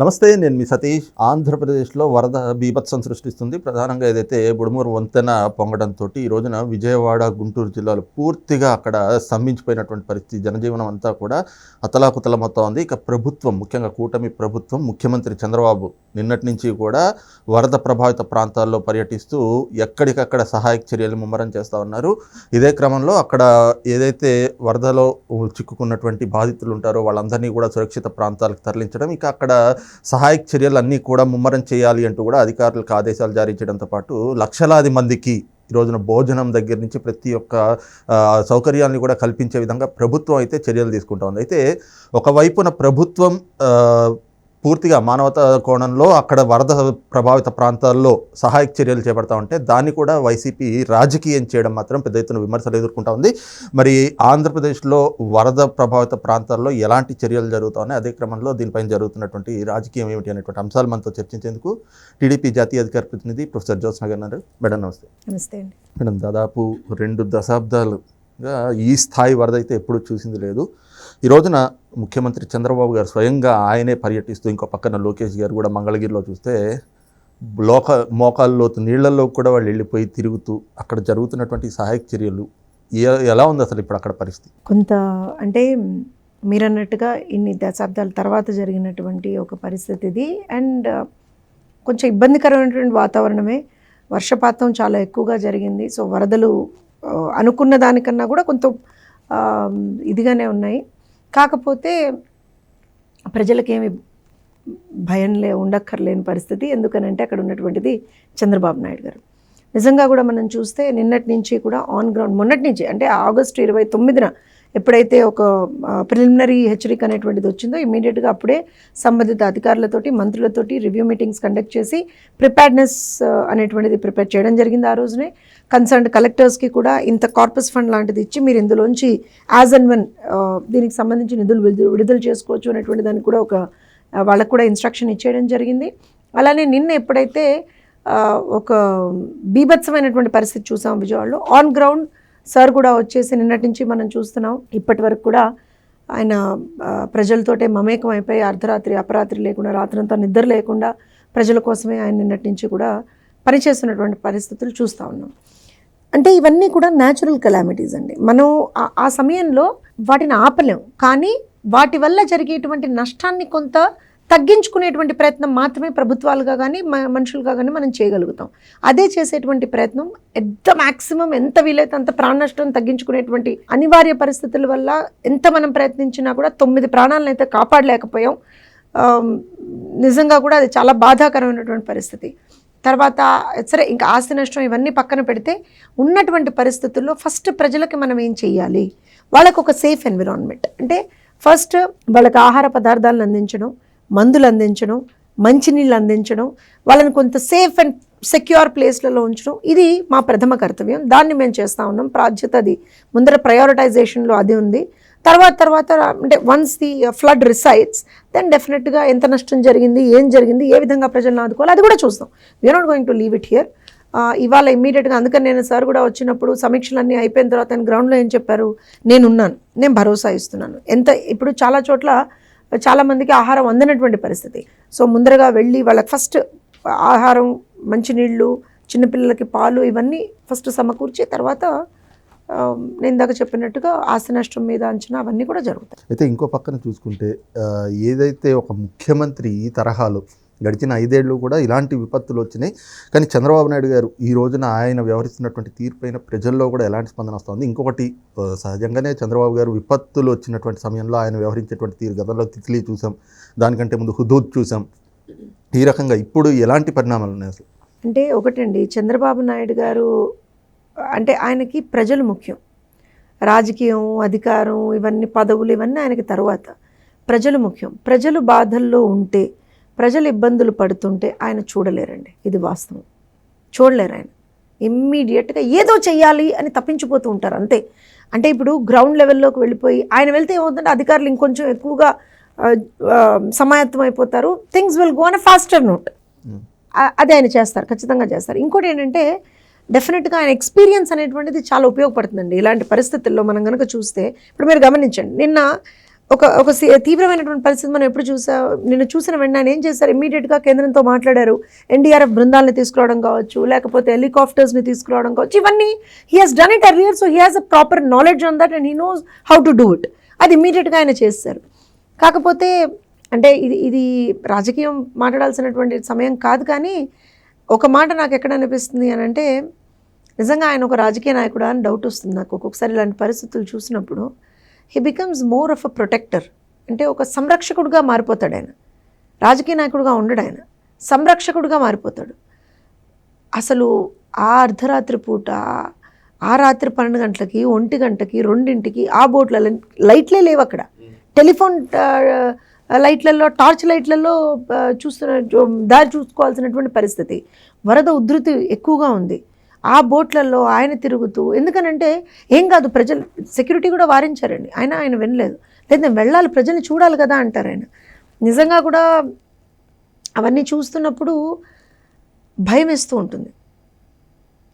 నమస్తే నేను మీ సతీష్. ఆంధ్రప్రదేశ్లో వరద బీభత్సం సృష్టిస్తుంది. ప్రధానంగా ఏదైతే బుడుమూరు వంతెన పొంగడంతో ఈ రోజున విజయవాడ గుంటూరు జిల్లాలు పూర్తిగా అక్కడ స్తంభించిపోయినటువంటి పరిస్థితి జనజీవనం అంతా కూడా అతలాకుతలమవుతా ఉంది. ఇక ప్రభుత్వం ముఖ్యంగా కూటమి ప్రభుత్వం ముఖ్యమంత్రి చంద్రబాబు నిన్నటి నుంచి కూడా వరద ప్రభావిత ప్రాంతాల్లో పర్యటిస్తూ ఎక్కడికక్కడ సహాయక చర్యలు ముమ్మరం చేస్తూ ఉన్నారు. ఇదే క్రమంలో అక్కడ ఏదైతే వరదలో చిక్కుకున్నటువంటి బాధితులు ఉంటారో వాళ్ళందరినీ కూడా సురక్షిత ప్రాంతాలకు తరలించడం ఇక అక్కడ సహాయక చర్యలు అన్నీ కూడా ముమ్మరం చేయాలి అంటూ కూడా అధికారులకు ఆదేశాలు జారీ చేయడంతో పాటు లక్షలాది మందికి ఈ రోజున భోజనం దగ్గర నుంచి ప్రతి ఒక్క సౌకర్యాన్ని కూడా కల్పించే విధంగా ప్రభుత్వం అయితే చర్యలు తీసుకుంటా ఉంది. అయితే ఒకవైపున ప్రభుత్వం పూర్తిగా మానవతా కోణంలో అక్కడ వరద ప్రభావిత ప్రాంతాల్లో సహాయక చర్యలు చేపడతా ఉంటే దాన్ని కూడా వైసీపీ రాజకీయం చేయడం మాత్రం పెద్ద ఎత్తున విమర్శలు ఎదుర్కొంటా ఉంది. మరి ఆంధ్రప్రదేశ్లో వరద ప్రభావిత ప్రాంతాల్లో ఎలాంటి చర్యలు జరుగుతా ఉన్నాయి? అదే క్రమంలో దీనిపైన జరుగుతున్నటువంటి రాజకీయం ఏమిటి అనేటువంటి అంశాలు మనతో చర్చించేందుకు టీడీపీ జాతీయ అధికార ప్రతినిధి ప్రొఫెసర్ జ్యోత్స్న గారు మేడం నమస్తే. నమస్తే అండి. మేడం దాదాపు రెండు దశాబ్దాలుగా ఈ స్థాయి వరద అయితే ఎప్పుడూ చూసింది లేదు. ఈ రోజున ముఖ్యమంత్రి చంద్రబాబు గారు స్వయంగా ఆయనే పర్యటిస్తూ ఇంకో పక్కన లోకేష్ గారు కూడా మంగళగిరిలో చూస్తే లోక మోకాల్లో నీళ్ళలో కూడా వాళ్ళు వెళ్ళిపోయి తిరుగుతూ అక్కడ జరుగుతున్నటువంటి సహాయక చర్యలు ఎలా ఉంది అసలు ఇప్పుడు అక్కడ పరిస్థితి? కొంత అంటే మీరు అన్నట్టుగా ఇన్ని దశాబ్దాల తర్వాత జరిగినటువంటి ఒక పరిస్థితి ఇది అండ్ uh, కొంచెం ఇబ్బందికరమైనటువంటి వాతావరణమే. వర్షపాతం చాలా ఎక్కువగా జరిగింది. సో వరదలు uh, అనుకున్న దానికన్నా కూడా కొంత um, ఇదిగానే ఉన్నాయి. కాకపోతే ప్రజలకేమి భయం లే ఉండక్కర్లేని పరిస్థితి. ఎందుకనంటే అక్కడ ఉన్నటువంటిది చంద్రబాబు నాయుడు గారు. నిజంగా కూడా మనం చూస్తే నిన్నటి నుంచి కూడా ఆన్ గ్రౌండ్ మొన్నటి నుంచి అంటే ఆగస్టు ఇరవై తొమ్మిదిన ఎప్పుడైతే ఒక ప్రిలిమినరీ హెచ్చరిక అనేటువంటిది వచ్చిందో ఇమీడియట్గా అప్పుడే సంబంధిత అధికారులతోటి మంత్రులతోటి రివ్యూ మీటింగ్స్ కండక్ట్ చేసి ప్రిపేర్డ్నెస్ అనేటువంటిది ప్రిపేర్ చేయడం జరిగింది ఆ రోజునే. కన్సర్న్డ్ కలెక్టర్స్కి కూడా ఇంత కార్పస్ ఫండ్ లాంటిది ఇచ్చి మీరు ఇందులోంచి యాజ్ అండ్ వన్ దీనికి సంబంధించి నిధులు విడుదల విడుదల చేసుకోవచ్చు అనేటువంటి దానికి కూడా ఒక వాళ్ళకు కూడా ఇన్స్ట్రక్షన్ ఇచ్చేయడం జరిగింది. అలానే నిన్న ఎప్పుడైతే ఒక బీభత్సమైనటువంటి పరిస్థితి చూసాం విజయవాడలో ఆన్ గ్రౌండ్ సార్ కూడా వచ్చేసి నిన్నటి నుంచి మనం చూస్తున్నాం. ఇప్పటి వరకు కూడా ఆయన ప్రజలతోటే మమేకం అయిపోయి అర్ధరాత్రి అపరాత్రి లేకుండా రాత్రంతా నిద్ర లేకుండా ప్రజల కోసమే ఆయన నిన్నటి నుంచి కూడా పనిచేస్తున్నటువంటి పరిస్థితులు చూస్తూ ఉన్నాం. అంటే ఇవన్నీ కూడా న్యాచురల్ కెలామిటీస్ అండి. మనం ఆ- ఆ సమయంలో వాటిని ఆపలేం. కానీ వాటి వల్ల జరిగేటువంటి నష్టాన్ని కొంత తగ్గించుకునేటువంటి ప్రయత్నం మాత్రమే ప్రభుత్వాలుగా కానీ మ- మనుషులుగా కానీ మనం చేయగలుగుతాం. అదే చేసేటువంటి ప్రయత్నం ఎంత మ్యాక్సిమం ఎంత వీలైతే అంత ప్రాణ నష్టం తగ్గించుకునేటువంటి అనివార్య పరిస్థితుల వల్ల ఎంత మనం ప్రయత్నించినా కూడా తొమ్మిది ప్రాణాలను అయితే కాపాడలేకపోయాం. నిజంగా కూడా అది చాలా బాధాకరమైనటువంటి పరిస్థితి. తర్వాత సరే ఇంకా ఆస్తి నష్టం ఇవన్నీ పక్కన పెడితే ఉన్నటువంటి పరిస్థితుల్లో ఫస్ట్ ప్రజలకి మనం ఏం చేయాలి వాళ్ళకు ఒక సేఫ్ ఎన్విరాన్మెంట్ అంటే ఫస్ట్ వాళ్ళకి ఆహార పదార్థాలను అందించడం మందులు అందించడం మంచినీళ్ళు అందించడం వాళ్ళని కొంత సేఫ్ అండ్ సెక్యూర్ ప్లేస్లలో ఉంచడం ఇది మా ప్రథమ కర్తవ్యం. దాన్ని మేము చేస్తూ ఉన్నాం. ప్రాధ్యత అది. ముందర ప్రయారిటైజేషన్లో అది ఉంది. తర్వాత తర్వాత అంటే once the flood recedes then డెఫినెట్గా ఎంత నష్టం జరిగింది ఏం జరిగింది ఏ విధంగా ప్రజలను ఆదుకోవాలి అది కూడా చూస్తాం. We are not going to leave it here ఇవాళ ఇమ్మీడియట్గా అందుకని నేను సార్ కూడా వచ్చినప్పుడు సమీక్షలన్నీ అయిపోయిన తర్వాత గ్రౌండ్లో ఏం చెప్పారు? నేనున్నాను. నేను భరోసా ఇస్తున్నాను. ఎంత ఇప్పుడు చాలా చోట్ల చాలామందికి ఆహారం అందనటువంటి పరిస్థితి. సో ముందరగా వెళ్ళి వాళ్ళకి ఫస్ట్ ఆహారం మంచినీళ్ళు చిన్నపిల్లలకి పాలు ఇవన్నీ ఫస్ట్ సమకూర్చి తర్వాత నేను ఇందాక చెప్పినట్టుగా ఆశనష్టం నష్టం మీద అంచనా అవన్నీ కూడా జరుగుతాయి. అయితే ఇంకో పక్కన చూసుకుంటే ఏదైతే ఒక ముఖ్యమంత్రి ఈ తరహాలో గడిచిన ఐదేళ్ళు కూడా ఇలాంటి విపత్తులు వచ్చినాయి. కానీ చంద్రబాబు నాయుడు గారు ఈ రోజున ఆయన వ్యవహరిస్తున్నటువంటి తీర్పైన ప్రజల్లో కూడా ఎలాంటి స్పందన వస్తుంది? ఇంకొకటి సహజంగానే చంద్రబాబు గారు విపత్తులు వచ్చినటువంటి సమయంలో ఆయన వ్యవహరించేటువంటి తీరు గతంలో తిత్లీ చూసాం. దానికంటే ముందు హుదూద్ చూసాం. ఈ రకంగా ఇప్పుడు ఎలాంటి పరిణామాలు ఉన్నాయి అసలు? అంటే ఒకటండి చంద్రబాబు నాయుడు గారు అంటే ఆయనకి ప్రజలు ముఖ్యం. రాజకీయం అధికారం ఇవన్నీ పదవులు ఇవన్నీ ఆయనకి తర్వాత ప్రజలు ముఖ్యం. ప్రజలు బాధల్లో ఉంటే ప్రజలు ఇబ్బందులు పడుతుంటే ఆయన చూడలేరండి. ఇది వాస్తవం. చూడలేరు ఆయన. ఇమ్మీడియట్గా ఏదో చెయ్యాలి అని తప్పించిపోతూ ఉంటారు అంతే. అంటే ఇప్పుడు గ్రౌండ్ లెవెల్లోకి వెళ్ళిపోయి ఆయన వెళ్తే ఏమవుతుందంటే అధికారులు ఇంకొంచెం ఎక్కువగా సమాయత్తం అయిపోతారు. Things will go on faster note. ఆ- అది ఆయన చేస్తారు ఖచ్చితంగా చేస్తారు. ఇంకోటి ఏంటంటే డెఫినెట్గా ఆయన ఎక్స్పీరియన్స్ అనేటువంటిది చాలా ఉపయోగపడుతుందండి. ఇలాంటి పరిస్థితుల్లో మనం కనుక చూస్తే ఇప్పుడు మీరు గమనించండి నిన్న ఒక ఒక సి- తీవ్రమైనటువంటి పరిస్థితి మనం ఎప్పుడు చూసా నిన్న చూసిన వెంటనే ఆయన ఏం చేశారు? ఇమ్మీడియట్గా కేంద్రంతో మాట్లాడారు. ఎన్డీఆర్ఎఫ్ బృందాలను తీసుకురావడం కావచ్చు లేకపోతే హెలికాప్టర్స్ని తీసుకురావడం కావచ్చు ఇవన్నీ he has done it earlier so he has a proper knowledge on that and he knows how to do it అది ఇమ్మీడియట్గా ఆయన చేస్తారు. కాకపోతే అంటే ఇది ఇది రాజకీయం మాట్లాడాల్సినటువంటి సమయం కాదు కానీ ఒక మాట నాకు ఎక్కడ అనిపిస్తుంది అని అంటే నిజంగా ఆయన ఒక రాజకీయ నాయకుడా అని డౌట్ వస్తుంది నాకు. ఒక్కొక్కసారి ఇలాంటి పరిస్థితులు చూసినప్పుడు he becomes more of a protector అంటే ఒక సంరక్షకుడుగా మారిపోతాడు ఆయన. రాజకీయ నాయకుడుగా ఉండడు ఆయన. సంరక్షకుడుగా మారిపోతాడు. అసలు ఆ అర్ధరాత్రి పూట ఆ రాత్రి పన్నెండు గంటలకి ఒంటి గంటకి రెండింటికి ఆ బోట్లలో లైట్లే లేవు అక్కడ. టెలిఫోన్ లైట్లలో టార్చ్ లైట్లలో చూస్తున్న దారి చూసుకోవాల్సినటువంటి పరిస్థితి. వరద ఉధృతి ఎక్కువగా ఉంది. ఆ బోట్లలో ఆయన తిరుగుతూ ఎందుకనంటే ఏం కాదు ప్రజలు సెక్యూరిటీ కూడా వారించారండి. ఆయన ఆయన వినలేదు. లేదు నేను వెళ్ళాలి ప్రజల్ని చూడాలి కదా అంటారు ఆయన. నిజంగా కూడా అవన్నీ చూస్తున్నప్పుడు భయం వేస్తూ ఉంటుంది.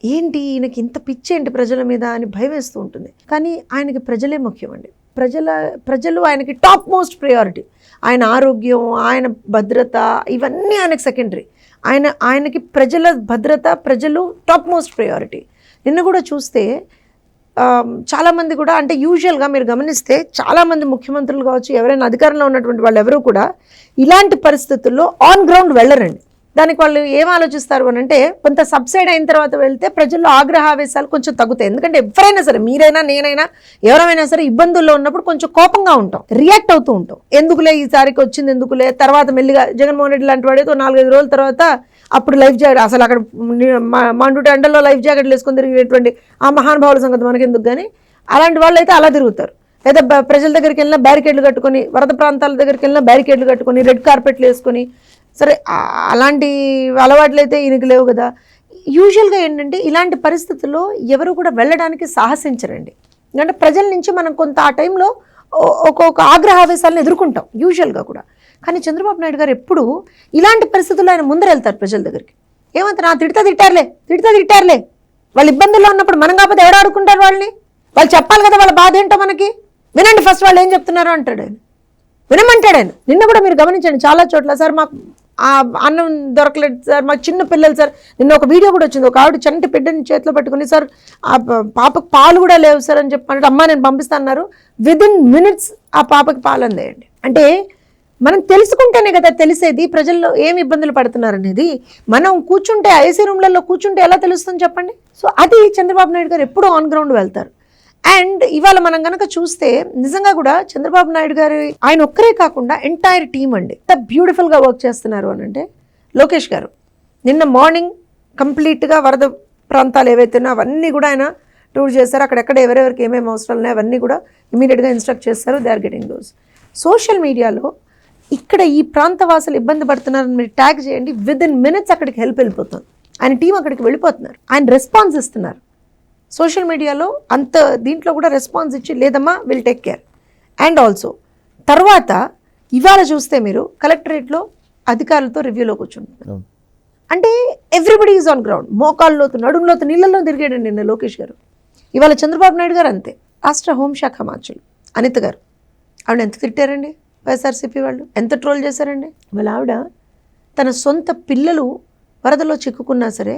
ఏంటి ఈయనకి ఇంత పిచ్చి ఏంటి ప్రజల మీద అని భయం వేస్తూ ఉంటుంది. కానీ ఆయనకి ప్రజలే ముఖ్యమండి. ప్రజల ప్రజలు ఆయనకి టాప్ మోస్ట్ ప్రయారిటీ. ఆయన ఆరోగ్యం ఆయన భద్రత ఇవన్నీ ఆయనకి సెకండరీ. ఆయన ఆయనకి ప్రజల భద్రత ప్రజలు టాప్ మోస్ట్ ప్రయారిటీ నిన్న కూడా చూస్తే చాలామంది కూడా అంటే యూజువల్గా మీరు గమనిస్తే చాలామంది ముఖ్యమంత్రులు కావచ్చు ఎవరైనా అధికారంలో ఉన్నటువంటి వాళ్ళు ఎవరు కూడా ఇలాంటి పరిస్థితుల్లో ఆన్ గ్రౌండ్ వెళ్ళరండి. దానికి వాళ్ళు ఏం ఆలోచిస్తారు అని అంటే కొంత సబ్సైడ్ అయిన తర్వాత వెళ్తే ప్రజల్లో ఆగ్రహావేశాలు కొంచెం తగ్గుతాయి. ఎందుకంటే ఎవరైనా సరే మీరైనా నేనైనా ఎవరైనా సరే ఇబ్బందుల్లో ఉన్నప్పుడు కొంచెం కోపంగా ఉంటాం రియాక్ట్ అవుతూ ఉంటాం. ఎందుకులే ఈసారికి వచ్చింది ఎందుకులే? తర్వాత మెల్లిగా జగన్మోహన్ రెడ్డి లాంటి వాడేదో నాలుగైదు రోజుల తర్వాత అప్పుడు లైఫ్ జాకెట్ అసలు అక్కడ మండుటి ఎండల్లో లైఫ్ జాకెట్లు వేసుకొని తిరిగేటువంటి ఆ మహానుభావుల సంగతి మనకి ఎందుకు కానీ అలాంటి వాళ్ళు అయితే అలా తిరుగుతారు. లేదా ప్రజల దగ్గరికి వెళ్ళినా బ్యారికేడ్లు కట్టుకొని వరద ప్రాంతాల దగ్గరికి వెళ్ళినా బ్యారికేడ్లు కట్టుకొని రెడ్ కార్పెట్లు వేసుకొని సరే అలాంటి అలవాట్లు అయితే ఈయనకి లేవు కదా. యూజువల్గా ఏంటంటే ఇలాంటి పరిస్థితుల్లో ఎవరు కూడా వెళ్ళడానికి సాహసించరండి. ఎందుకంటే ప్రజల నుంచి మనం కొంత ఆ టైంలో ఒ- ఒక్కొక్క ఆగ్రహావేశాలను ఎదుర్కొంటాం యూజువల్గా కూడా. కానీ చంద్రబాబు నాయుడు గారు ఎప్పుడు ఇలాంటి పరిస్థితుల్లో ఆయన ముందర వెళ్తారు ప్రజల దగ్గరికి. ఏమంటారు నా తిడతా తిట్టారులే తిడతా తిట్టారులే. వాళ్ళు ఇబ్బందుల్లో ఉన్నప్పుడు మనం కాకపోతే ఎవరు ఆడుకుంటారు వాళ్ళని? వాళ్ళు చెప్పాలి కదా వాళ్ళ బాధ ఏంటో మనకి? వినండి ఫస్ట్ వాళ్ళు ఏం చెప్తున్నారో అంటాడు ఆయన. వినమంటాడు ఆయన. నిన్న కూడా మీరు గమనించండి చాలా చోట్ల సార్ మాకు అన్నం దొరకలేదు సార్ మాకు చిన్న పిల్లలు సార్. నిన్న ఒక వీడియో కూడా వచ్చింది. ఒక ఆవిడ చంటి బిడ్డని చేతిలో పెట్టుకుని సార్ ఆ పాపకు పాలు కూడా లేవు సార్ అని చెప్పి అమ్మ నేను పంపిస్తాన్నారు విదిన్ మినిట్స్ ఆ పాపకి పాలు అందేయండి. అంటే మనం తెలుసుకుంటేనే కదా తెలిసేది ప్రజల్లో ఏమి ఇబ్బందులు పడుతున్నారు అనేది మనం కూర్చుంటే ఐసీ రూమ్లలో కూర్చుంటే ఎలా తెలుస్తుంది చెప్పండి? సో అది చంద్రబాబు నాయుడు గారు ఎప్పుడూ ఆన్ గ్రౌండ్ వెళ్తారు. అండ్ ఇవాళ మనం కనుక చూస్తే నిజంగా కూడా చంద్రబాబు నాయుడు గారు ఆయన ఒక్కరే కాకుండా ఎంటైర్ టీం అండి. ఎంత బ్యూటిఫుల్గా వర్క్ చేస్తున్నారు అని అంటే లోకేష్ గారు. నిన్న మార్నింగ్ కంప్లీట్గా వరద ప్రాంతాలు ఏవైతే అవన్నీ కూడా ఆయన టూర్ చేశారు. అక్కడెక్కడ ఎవరెవరికి ఏమేమి అవసరాలు ఉన్నాయో అవన్నీ కూడా ఇమీడియట్గా ఇన్స్ట్రక్ట్ చేస్తారు. They are getting those social మీడియాలో ఇక్కడ ఈ ప్రాంత వాసులు ఇబ్బంది పడుతున్నారని మీరు ట్యాగ్ చేయండి. విత్ ఇన్ మినిట్స్ అక్కడికి హెల్ప్ వెళ్ళిపోతుంది. ఆయన టీం అక్కడికి వెళ్ళిపోతున్నారు. ఆయన రెస్పాన్స్ ఇస్తున్నారు. సోషల్ మీడియాలో అంత దీంట్లో కూడా రెస్పాన్స్ ఇచ్చి లేదమ్మా will take care and also తర్వాత ఇవాళ చూస్తే మీరు కలెక్టరేట్లో అధికారులతో రివ్యూలో కూర్చుంటున్నారు. అంటే ఎవ్రీబడి ఈజ్ ఆన్ గ్రౌండ్ మోకాళ్ళలోతు నడుంలోతు నీళ్ళలో తిరిగాడండి నిన్న లోకేష్ గారు. ఇవాళ చంద్రబాబు నాయుడు గారు అంతే. రాష్ట్ర హోంశాఖ మార్చులు అనిత గారు. ఆవిడ ఎంత తిట్టారండి? వైఎస్ఆర్సీపీ వాళ్ళు ఎంత ట్రోల్ చేశారండి? వాళ్ళ ఆవిడ తన సొంత పిల్లలు వరదలో చిక్కుకున్నా సరే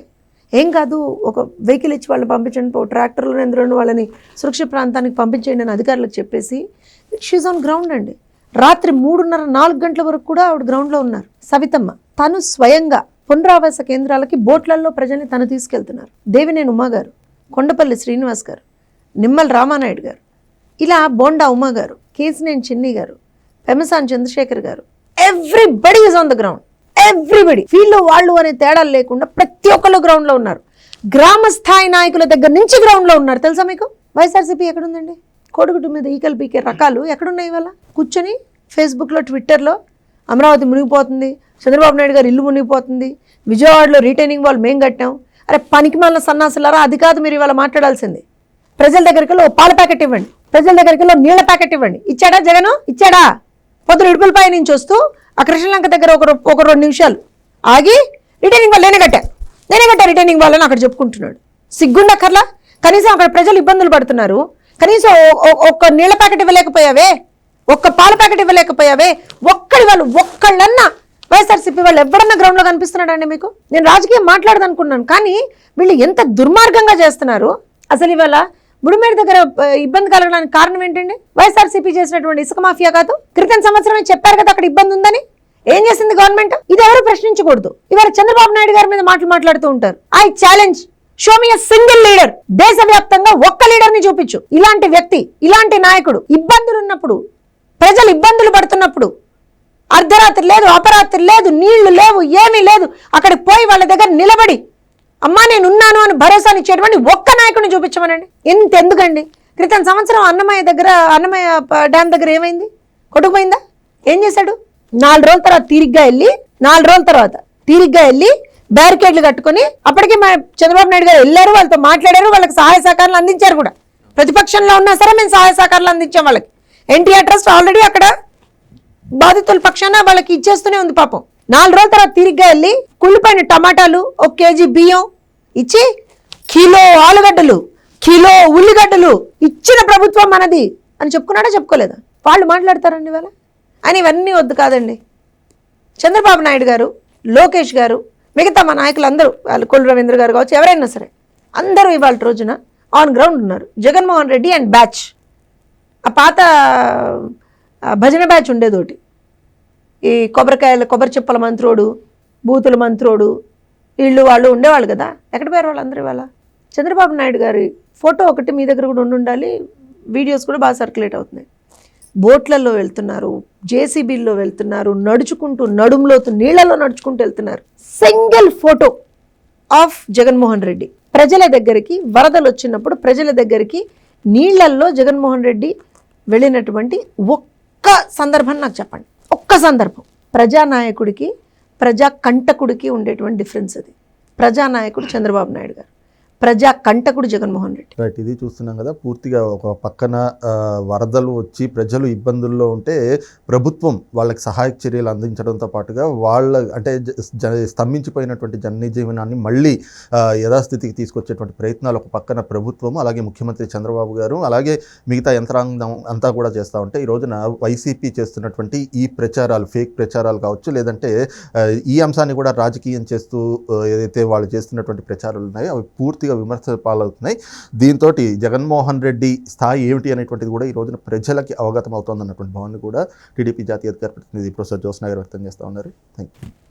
ఏం కాదు ఒక వెహికల్ ఇచ్చి వాళ్ళని పంపించండి ఒక ట్రాక్టర్లో ఎందులో వాళ్ళని సురక్షిత ప్రాంతానికి పంపించేయండి అని అధికారులకు చెప్పేసి షీజ్ ఆన్ గ్రౌండ్ అండి. రాత్రి మూడున్నర నాలుగు గంటల వరకు కూడా ఆవిడ గ్రౌండ్లో ఉన్నారు. సవితమ్మ తను స్వయంగా పునరావాస కేంద్రాలకి బోట్లలో ప్రజల్ని తను తీసుకెళ్తున్నారు. దేవినేని ఉమా గారు కొండపల్లి శ్రీనివాస్ గారు నిమ్మల రామానాయుడు గారు ఇలా బోండా ఉమా గారు కేసినేని చిన్ని గారు పెమసాన్ చంద్రశేఖర్ గారు everybody is on the ground everybody వీళ్ళు వాళ్ళు అనే తేడాలు లేకుండా ప్రతి ఒక్కళ్ళు గ్రౌండ్లో ఉన్నారు. గ్రామ స్థాయి నాయకుల దగ్గర నుంచి గ్రౌండ్లో ఉన్నారు. తెలుసా మీకు? వైఎస్ఆర్సీపీ ఎక్కడుందండి? కోడిగుడ్డు మీద ఈకలు పీకే రకాలు ఎక్కడున్నాయి ఇవాళ? కూర్చొని ఫేస్బుక్లో ట్విట్టర్లో అమరావతి మునిగిపోతుంది చంద్రబాబు నాయుడు గారు ఇల్లు మునిగిపోతుంది విజయవాడలో రీటైనింగ్ వాళ్ళు మేం కట్టాం. అరే పనికి మళ్ళీ సన్నాసులారా అది కాదు మీరు ఇవాళ మాట్లాడాల్సింది. ప్రజల దగ్గరికి ఓ పాల ప్యాకెట్ ఇవ్వండి. ప్రజల దగ్గరికి వెళ్ళి నీళ్ళ ప్యాకెట్ ఇవ్వండి. ఇచ్చాడా జగను? ఇచ్చాడా? పొద్దున ఇడుపులపై నుంచి వస్తూ ఆ కృష్ణలంక దగ్గర ఒక ఒక రెండు నిమిషాలు ఆగి రిటైనింగ్ వాళ్ళు నేనే కట్టా. నేనే కట్టా రిటైనింగ్ వాళ్ళని అక్కడ చెప్పుకుంటున్నాడు. సిగ్గుండక్కర్లా కనీసం అక్కడ ప్రజలు ఇబ్బందులు పడుతున్నారు. కనీసం ఒక్క నీళ్ళ ప్యాకెట్ ఇవ్వలేకపోయావే? ఒక్క పాల ప్యాకెట్ ఇవ్వలేకపోయావే? ఒక్కడి వాళ్ళు ఒక్కళ్ళన్నా వైఎస్ఆర్సీపీ వాళ్ళు ఎవడన్నా గ్రౌండ్లో కనిపిస్తున్నాడండి మీకు? నేను రాజకీయం మాట్లాడదనుకున్నాను. కానీ వీళ్ళు ఎంత దుర్మార్గంగా చేస్తున్నారు? అసలు ఇవాళ బుడిమేడు దగ్గర ఇబ్బంది కలగడానికి కారణం ఏంటండి? వైఎస్ఆర్సీపీ చేసినటువంటి ఇసుక మాఫియా కాదు. క్రితం సంవత్సరమే చెప్పారు కదా అక్కడ ఇబ్బంది ఉందని. ఏం చేసింది గవర్నమెంట్? ఇది ఎవరు ప్రశ్నించకూడదు. ఇవాళ చంద్రబాబు నాయుడు గారి మీద మాటలు మాట్లాడుతూ ఉంటారు. I challenge. Show me single leader. దేశవ్యాప్తంగా ఒక్క లీడర్ని చూపించు. ఇలాంటి వ్యక్తి ఇలాంటి నాయకుడు ఇబ్బందులు ఉన్నప్పుడు ప్రజలు ఇబ్బందులు పడుతున్నప్పుడు అర్ధరాత్రి లేదు అపరాత్రి లేదు నీళ్ళు లేవు ఏమీ లేదు. అక్కడ పోయి వాళ్ళ దగ్గర నిలబడి అమ్మా నేను ఉన్నాను అని భరోసానిచ్చేటువంటి ఒక్క నాయకుడిని చూపించమనండి. ఇంతెందుకండి క్రితం సంవత్సరం అన్నమయ్య దగ్గర అన్నమయ్య ప- డ్యామ్ దగ్గర ఏమైంది? కొట్టుకుపోయిందా? ఏం చేశాడు? నాలుగు రోజుల తర్వాత తీరిగ్గా వెళ్ళి నాలుగు రోజుల తర్వాత తీరిగ్గా వెళ్ళి బ్యారికేడ్లు కట్టుకొని అప్పటికే మా చంద్రబాబు నాయుడు గారు వెళ్ళారు వాళ్ళతో మాట్లాడారు వాళ్ళకి సహాయ సహకారాలు అందించారు కూడా. ప్రతిపక్షంలో ఉన్నా సరే మేము సహాయ సహకారాలు అందించాం వాళ్ళకి. ఎన్టీఆర్ ట్రస్ట్ ఆల్రెడీ అక్కడ బాధితుల పక్షాన వాళ్ళకి ఇచ్చేస్తూనే ఉంది పాపం. నాలుగు రోజుల తర్వాత తిరిగ్గా వెళ్ళి కుళ్ళిపోయిన టమాటాలు ఒక కేజీ బియ్యం ఇచ్చి కిలో ఆలుగడ్డలు కిలో ఉల్లిగడ్డలు ఇచ్చిన ప్రభుత్వం మనది అని చెప్పుకున్నాడా చెప్పుకోలేదా? వాళ్ళు మాట్లాడతారండి వాళ్ళ అని ఇవన్నీ వద్దు కాదండి. చంద్రబాబు నాయుడు గారు లోకేష్ గారు మిగతా మా నాయకులు అందరూ వాళ్ళు కొల్లు రవీంద్ర గారు కావచ్చు ఎవరైనా సరే అందరూ ఇవాళ రోజున ఆన్ గ్రౌండ్ ఉన్నారు. Jaganmohan Reddy and batch. ఆ పాత భజన బ్యాచ్ ఉండేదోటి. ఈ కొబ్బరికాయల కొబ్బరి చిప్పల మంత్రోడు బూతుల మంత్రోడు. వీళ్ళు వాళ్ళు ఉండేవాళ్ళు కదా. ఎక్కడ పోయారు వాళ్ళందరూ ఇవాళ? చంద్రబాబు నాయుడు గారి ఫోటో ఒకటి మీ దగ్గర కూడా ఉండి ఉండాలి. వీడియోస్ కూడా బాగా సర్క్యులేట్ అవుతున్నాయి. బోట్లలో వెళ్తున్నారు జేసీబీల్లో వెళ్తున్నారు నడుచుకుంటూ నడుములో నీళ్ళలో నడుచుకుంటూ వెళ్తున్నారు. Single photo of Jaganmohan Reddy. ప్రజల దగ్గరికి వరదలు వచ్చినప్పుడు ప్రజల దగ్గరికి నీళ్ళల్లో జగన్మోహన్ రెడ్డి వెళ్ళినటువంటి ఒక్క సందర్భం నాకు చెప్పండి. ఒక్క సందర్భం. ప్రజానాయకుడికి ప్రజా కంటకుడికి ఉండేటువంటి డిఫరెన్స్ అది. ప్రజానాయకుడు చంద్రబాబు నాయుడు గారు. ప్రజా కంటకుడు జగన్మోహన్ రెడ్డి. రైట్ ఇది చూస్తున్నాం కదా పూర్తిగా ఒక పక్కన వరదలు వచ్చి ప్రజలు ఇబ్బందుల్లో ఉంటే ప్రభుత్వం వాళ్ళకి సహాయక చర్యలు అందించడంతో పాటుగా వాళ్ళ అంటే జ- జ- స్తంభించిపోయినటువంటి జనజీవనాన్ని మళ్ళీ యథాస్థితికి తీసుకొచ్చేటువంటి ప్రయత్నాలు ఒక పక్కన ప్రభుత్వం అలాగే ముఖ్యమంత్రి చంద్రబాబు గారు అలాగే మిగతా యంత్రాంగం అంతా కూడా చేస్తూ ఉంటే ఈ రోజున వైసీపీ చేస్తున్నటువంటి ఈ ప్రచారాలు ఫేక్ ప్రచారాలు కావచ్చు లేదంటే ఈ అంశాన్ని కూడా రాజకీయం చేస్తూ ఏదైతే వాళ్ళు చేస్తున్నటువంటి ప్రచారాలు ఉన్నాయో అవి పూర్తిగా విమర్శల పాలవుతున్నాయి. దీంతో జగన్మోహన్ రెడ్డి స్థాయి ఏమిటి అనేటువంటిది కూడా ఈ రోజున ప్రజలకి అవగతం అవుతోందన్నటువంటి భావన కూడా టీడీపీ జాతీయ అధికార ప్రతినిధి ప్రొఫెసర్ జోస్నా వ్యక్తం చేస్తూ ఉన్నారు. Thank you